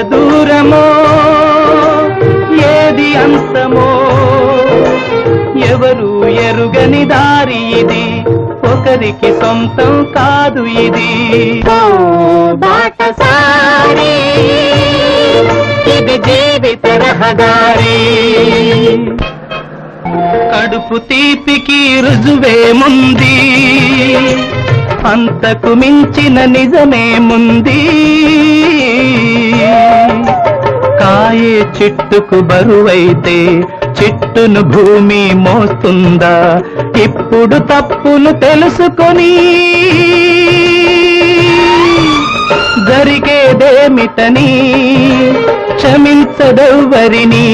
దూరమో? ఏది అంతమో ఎవరు ఎరుగని దారి ఇది? ఒకరికి సొంతం కాదు ఇది. బాటసారి ఇది జీవిత రహదారి. కడుపు తీపికి రుజువేముంది? అంతకు మించిన నిజమేముంది? కాయే చిట్టుకు బరువైతే చిట్టును భూమి మోస్తుందా? ఇప్పుడు తప్పులు తెలుసుకొని జరిగేదేమిటని క్షమించదెవ్వరిని.